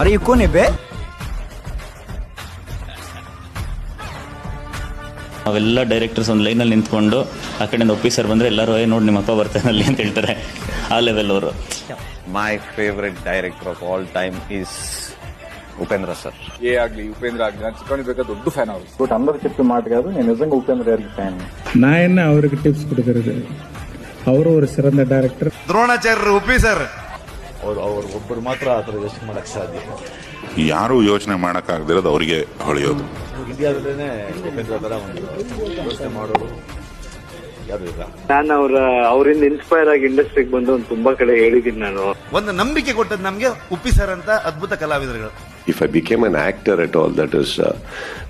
Are you cool, babe? ನಾವೆಲ್ಲ directors ಒಂದು ಲೈನಲ್ಲಿ ನಿಂತ್ಕೊಂಡು ಆ ಕಡೆಯಿಂದ ಆಫೀಸರ್ ಬಂದರೆ ಎಲ್ಲರೂ ಏ ನೋಡಿ ನಿಮ್ಮ ಅಪ್ಪ ಬರ್ತಾನೆ ಅಲ್ಲಿ ಅಂತ ಹೇಳ್ತಾರೆ ಆ ಲೆವೆಲ್ ಅವರು. My favourite director of all time is Upendra sir ಏ ಆಗಲಿ ಉಪೇಂದ್ರ ಆಗಲಿ. ನಾನು ಚಿಕ್ಕವನಿರ್ಬೇಕಾದ ದೊಡ್ಡ ಫ್ಯಾನ್ ಅವರು. ಬಟ್ ಅಂದರ್ ಟಿಪ್ ಮಾತಾಡೋದು ನಾನು ನಿಜಂಗ ಉಪೇಂದ್ರ ಯಾರಿಗೆ ಫ್ಯಾನ್ ನಾ ಏನು ಅವ್ರಿಗೆ ಟಿಪ್ಸ್ ಕೊಡ್ತಿರೋದು? ಅವರು ಒಂದು ಸಿರಂದ ಡೈರೆಕ್ಟರ್ ದ್ರೋಣಾಚಾರ್ಯರು ಉಪ್ಪಿ ಸರ್ ಅವ್ರು ಅವ್ರು ಒಬ್ಬರು ಮಾತ್ರ ಆ ಥರ ಯೋಚನೆ ಮಾಡಕ್ ಸಾಧ್ಯ ಯಾರು ಯೋಚನೆ ಮಾಡೋಕ್ಕಾಗದಿರೋದು ಅವರಿಗೆ ಹೊಳೆಯೋದು. ಇಂಡಿಯಾದಲ್ಲೇ ಉಪೇಂದ್ರ ಥರ ಒಂದು ಯೋಚನೆ ಮಾಡೋರು ಯಾರು ಇಲ್ಲ. ನಾನು ಅವರ ಅವರಿಂದ ಇನ್ಸ್ಪೈರ್ ಆಗಿ ಇಂಡಸ್ಟ್ರಿಗೆ ಬಂದು ಒಂದು ತುಂಬಾ ಕಡೆ ಹೇಳಿದ್ದೀನಿ ನಾನು. ಒಂದು ನಂಬಿಕೆ ಕೊಟ್ಟದ್ದು ನಮ್ಗೆ ಉಪ್ಪಿ ಸರ್ ಅಂತ ಅದ್ಭುತ ಕಲಾವಿದರುಗಳು. If I became an actor at all, that is uh,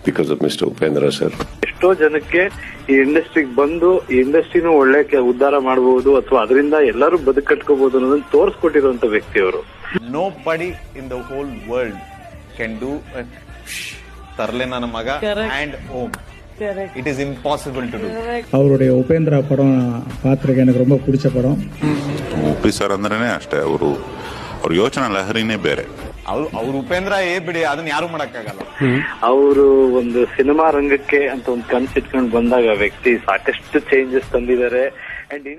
because of Mr. Upendra sir. ಎಷ್ಟೋ ಜನಕ್ಕೆ ಈ ಇಂಡಸ್ಟ್ರಿಗೆ ಬಂದು ಈ ಇಂಡಸ್ಟ್ರಿನೂ ಒಳ್ಳೆ ಕೆ- ಉದ್ಧಾರ ಮಾಡಬಹುದು ಅಥವಾ ಅದರಿಂದ ಎಲ್ಲರೂ ಬದುಕು ಕಟ್ಕೋಬಹುದು ಅನ್ನೋದನ್ನ ತೋರಿಸ್ಕೊಟ್ಟಿರುವಂತ ವ್ಯಕ್ತಿ ಅವರು Nobody in the whole world can do a ತರ್ಲೆ ನನ್ನ ಮಗ and home. It is impossible to do. அவருடைய உபேந்திரா படம் பார்த்துருக்கேன் எனக்கு ரொம்ப பிடிச்ச படம் ಉಪ್ಪಿ ಸರ್ ಅಂದ್ರೇನೆ ಅಷ್ಟೇ ಅವರು ಅವ್ರ ಯೋಚನಾ ಲಹರಿನೇ ಬೇರೆ ಅವ್ರು ಅವ್ರು ಉಪೇಂದ್ರ ಏ ಬಿಡಿ, ಅದನ್ನ ಯಾರು ಮಾಡಕ್ಕಾಗಲ್ಲ. ಅವರು ಒಂದು ಸಿನಿಮಾ ರಂಗಕ್ಕೆ ಅಂತ ಒಂದು ಕನ್ಸು ಇಟ್ಕೊಂಡು ಬಂದಾಗ ವ್ಯಕ್ತಿ ಸಾಕಷ್ಟು ಚೇಂಜಸ್ ತಂದಿದ್ದಾರೆ. And You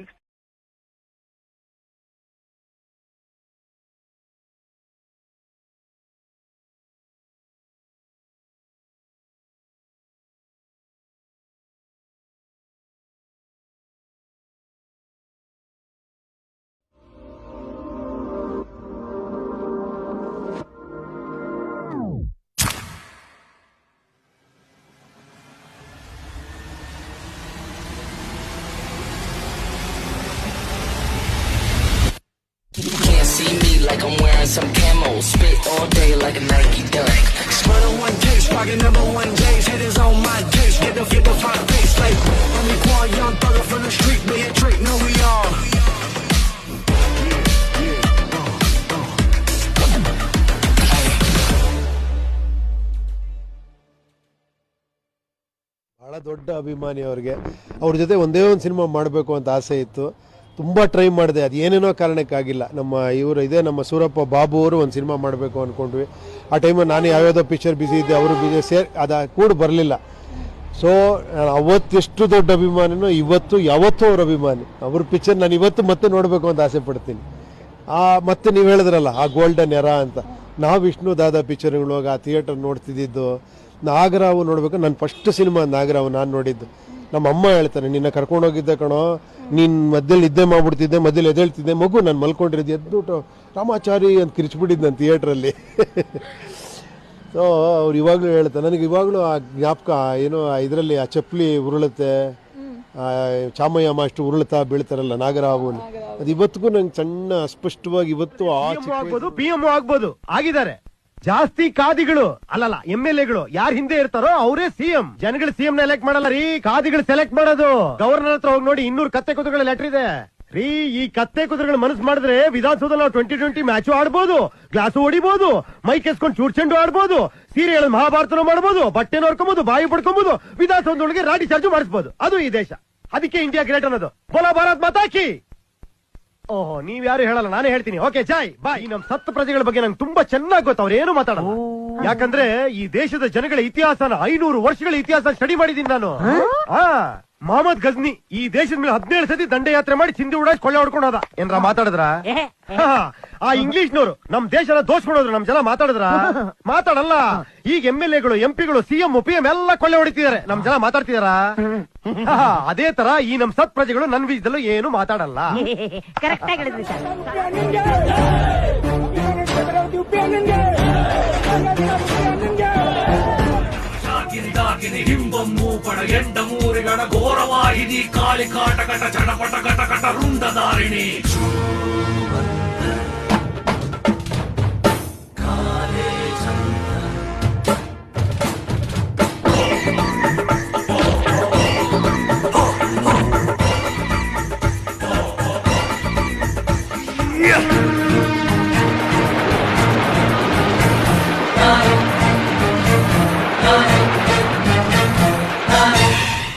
like I'm wearing some camo. Spit all day like a Nike dunk. Spread one case, pocket number one days. Hitters on my case, get the get the my face. Like, I'm the Quan Young Thugger from the street, be a trick, no we are. ಭಾಳ ದೊಡ್ಡ ಅಭಿಮಾನಿ ಅವ್ರಿಗೆ ಅವ್ರ ಜೊತೆ ಒಂದೇ ಒಂದು cinema ಮಾಡಬೇಕು ಅಂತ ಆಸೆ ಇತ್ತು ತುಂಬ ಟ್ರೈ ಮಾಡಿದೆ. ಅದು ಏನೇನೋ ಕಾರಣಕ್ಕಾಗಿಲ್ಲ. ನಮ್ಮ ಇವರು ಇದೇ, ನಮ್ಮ ಸೂರಪ್ಪ ಬಾಬು ಅವರು ಒಂದು ಸಿನಿಮಾ ಮಾಡಬೇಕು ಅಂದ್ಕೊಂಡ್ವಿ ಆ ಟೈಮಲ್ಲಿ ನಾನು ಯಾವ್ಯಾವುದೋ ಪಿಕ್ಚರ್ ಬಿಸಿ ಇದ್ದೆ, ಅವರು ಬಿಸಿ ಸೇರ್ ಅದು ಕೂಡ ಬರಲಿಲ್ಲ. ಸೊ ಅವತ್ತೆಷ್ಟು ದೊಡ್ಡ ಅಭಿಮಾನಿನೋ ಇವತ್ತು ಯಾವತ್ತೂ ಅವ್ರ ಅಭಿಮಾನಿ. ಅವ್ರ ಪಿಕ್ಚರ್ ನಾನು ಇವತ್ತು ಮತ್ತೆ ನೋಡಬೇಕು ಅಂತ ಆಸೆ ಪಡ್ತೀನಿ. ಆ, ಮತ್ತೆ ನೀವು ಹೇಳಿದ್ರಲ್ಲ, ಆ ಗೋಲ್ಡನ್ ಎರ ಅಂತ. ನಾವು ವಿಷ್ಣು ದಾದಾ ಪಿಕ್ಚರ್ಗಳು ಹೋಗಿ ಆ ಥಿಯೇಟರ್ ನೋಡ್ತಿದ್ದಿದ್ದು, ನಾಗರಾವು ನೋಡಬೇಕು. ನನ್ನ ಫಸ್ಟ್ ಸಿನಿಮಾ ನಾಗರಾವು ನಾನು ನೋಡಿದ್ದು. ನಮ್ಮ ಅಮ್ಮ ಹೇಳ್ತಾರೆ ನಿನ್ನ ಕರ್ಕೊಂಡೋಗಿದ್ದೆ ಕಣೋ. ನೀನು ಮಧ್ಯದಲ್ಲಿ ನಿದ್ದೆ ಮಾಡ್ಬಿಡ್ತಿದ್ದೆ ಮಧ್ಯದಲ್ಲಿ ಎದ್ದೇಳ್ತಿದ್ದೆ. ಮಗು ನಾನು ಮಲ್ಕೊಂಡಿರೋದು ಎದ್ದುಬಿಟ್ಟು ರಾಮಾಚಾರಿ ಅಂತ ಕಿರಿಚ್ಬಿಟ್ಟಿದ್ದು ನನ್ನ ಥಿಯೇಟ್ರಲ್ಲಿ. ಸೊ ಅವ್ರು ಇವಾಗಲೂ ಹೇಳ್ತಾರೆ ನನಗೆ ಇವಾಗಲೂ ಆ ಜ್ಞಾಪಕ ಏನೋ ಇದರಲ್ಲಿ ಆ ಚಪ್ಪಲಿ ಉರುಳುತ್ತೆ. ಆ ಚಾಮಯ್ಯ ಮಾಸ್ಟರ್ ಉರುಳ್ತಾ ಬೀಳ್ತಾರಲ್ಲ ನಾಗರಾವನ್ ಅದು ಇವತ್ತಿಗೂ ನಂಗೆ ಸಣ್ಣ ಅಸ್ಪಷ್ಟವಾಗಿ ಇವತ್ತು ಆ ಚಿಕ್ಕ ಆಗ್ಬೋದು ಪಿ ಎಂ ಆಗ್ಬೋದು. ಆಗಿದ್ದಾರೆ. ಜಾಸ್ತಿ ಕಾದಿಗಳು ಅಲ್ಲಲ್ಲ ಎಂ ಎಲ್ ಎಗಳು ಯಾರು ಹಿಂದೆ ಇರ್ತಾರೋ ಅವರೇ ಸಿಎಂ ಜನಗಳು ಸಿಎಂ ನ ಎಲೆಕ್ಟ್ ಮಾಡಲ್ಲ ರೀ ಕಾದಿಗಳು ಸೆಲೆಕ್ಟ್ ಮಾಡೋದು. ಗವರ್ನರ್ ಹತ್ರ ಹೋಗಿ ನೋಡಿ ಇನ್ನೂರು ಕತ್ತೆ ಕುದುರೆಗಳ ಲೆಟರ್ ಇದೆ. ರೀ, ಈ ಕತ್ತೆ ಕುದುರೆಗಳು ಮನಸ್ಸು ಮಾಡಿದ್ರೆ ವಿಧಾನಸೌಧದಲ್ಲಿ ನಾವು ಟ್ವೆಂಟಿ ಟ್ವೆಂಟಿ ಮ್ಯಾಚು ಆಡ್ಬೋದು ಗ್ಲಾಸು ಹೊಡಿಬಹುದು ಮೈಕ್ ಎಸ್ಕೊಂಡು ಚೂಡ್ ಚೆಂಡು ಆಡ್ಬೋದು ಸೀರಿಯಲ್ ಮಹಾಭಾರತನ ಮಾಡ್ಬೋದು ಬಟ್ಟೆ ನೋಡ್ಕೊಬಹುದು ಬಾಯಿ ಪಡ್ಕೊಬಹುದು ವಿಧಾನಸೌಧದೊಳಗೆ ರಾಡಿ ಚಾರ್ಜ್ ಮಾಡಿಸ್ಬೋದು. ಅದು ಈ ದೇಶ. ಅದಕ್ಕೆ ಇಂಡಿಯಾ ಗ್ರೇಟ್ ಅನ್ನೋದು. ಬೋಲಾ ಭಾರತ್ ಮಾತಾಕಿ ಓಹೋ ನೀವ್ ಯಾರು ಹೇಳಲ್ಲ ನಾನೇ ಹೇಳ್ತೀನಿ. ಓಕೆ ಜಾಯ್ ಬಾಯ್ ಈ ನಮ್ ಸತ್ ಪ್ರಜೆಗಳ ಬಗ್ಗೆ ನಂಗೆ ತುಂಬಾ ಚೆನ್ನಾಗಿ ಗೊತ್ತು ಅವ್ರೇನು ಏನು ಮಾತಾಡೋ ಯಾಕಂದ್ರೆ ಈ ದೇಶದ ಜನಗಳ ಇತಿಹಾಸನ ಐನೂರು ವರ್ಷಗಳ ಇತಿಹಾಸ ಸ್ಟಡಿ ಮಾಡಿದೀನಿ ನಾನು. ಆ. ಮೊಹಮ್ಮದ್ ಗಜ್ನಿ ಈ ದೇಶದ ಮೇಲೆ ಹದಿನೇಳು ಸತಿ ದಂಡಯಾತ್ರೆ ಮಾಡಿ ಚಿಂದಿ ಉಡಾಸ್ ಕೊಳ್ಳೆ ಹೊಡ್ಕೊಂಡು ಹೋದ ಏನ್ರ ಮಾತಾಡಿದ್ರ? ಆ ಇಂಗ್ಲಿಷ್ನವರು ನಮ್ ದೇಶ ದೋಷ ಮಾಡೋದ್ರ ನಮ್ ಜನ ಮಾತಾಡಿದ್ರ? ಮಾತಾಡಲ್ಲ. ಈಗ ಎಂ ಎಲ್ ಎಗಳು ಎಂ ಪಿಗಳು ಸಿಎಂ ಪಿ ಎಂ ಎಲ್ಲ ಕೊಳ್ಳೆ ಹೊಡಿತಿದ್ದಾರೆ. ನಮ್ ಜನ ಮಾತಾಡ್ತಿದಾರ? ಅದೇ ತರ ಈ ನಮ್ ಸತ್ ಪ್ರಜೆಗಳು ನನ್ ವಿಜಯದಲ್ಲೂ ಏನು ಮಾತಾಡಲ್ಲ. ಕರೆಕ್ಟ್ ಆಗಿ ಹೇಳಿದ್ರಿ ಸರ್ ಹಿಂಬಮ್ಮು ಪಡ ಎಂಡ ಮೂರಿಗಣ ಘೋರವಾಹಿನಿ ಕಾಳಿ ಕಾಟ ಕಟ ಚಟಪಟ ಕಟ ಕಟ ರುಂಡದಾರಿಣಿ